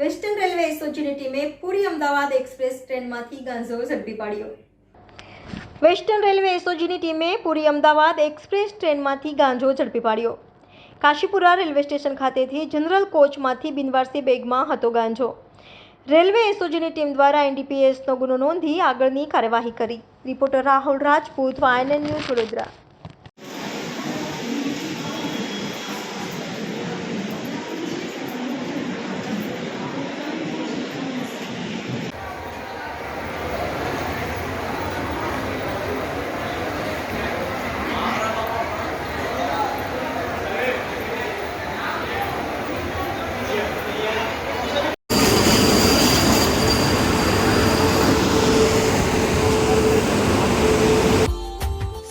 Western railway એસઓજીની ટીમે પુરી Ahmedabad express ટ્રેનમાંથી ગાંજો ઝડપી પાડ્યો. વેસ્ટર્ન રેલવે એસઓજીની ટીમે પુરી અમદાવાદ એક્સપ્રેસ ટ્રેનમાંથી ગાંજો ઝડપી પાડ્યો. કાશીપુરા રેલવે સ્ટેશન ખાતેથી જનરલ કોચમાંથી બિનવારસી બેગમાં હતો ગાંજો. રેલવે એસઓજીની ટીમ દ્વારા એનડીપીએસનો ગુનો નોંધી આગળની કાર્યવાહી કરી. Reporter Rahul Rajput YNN news Vadodara.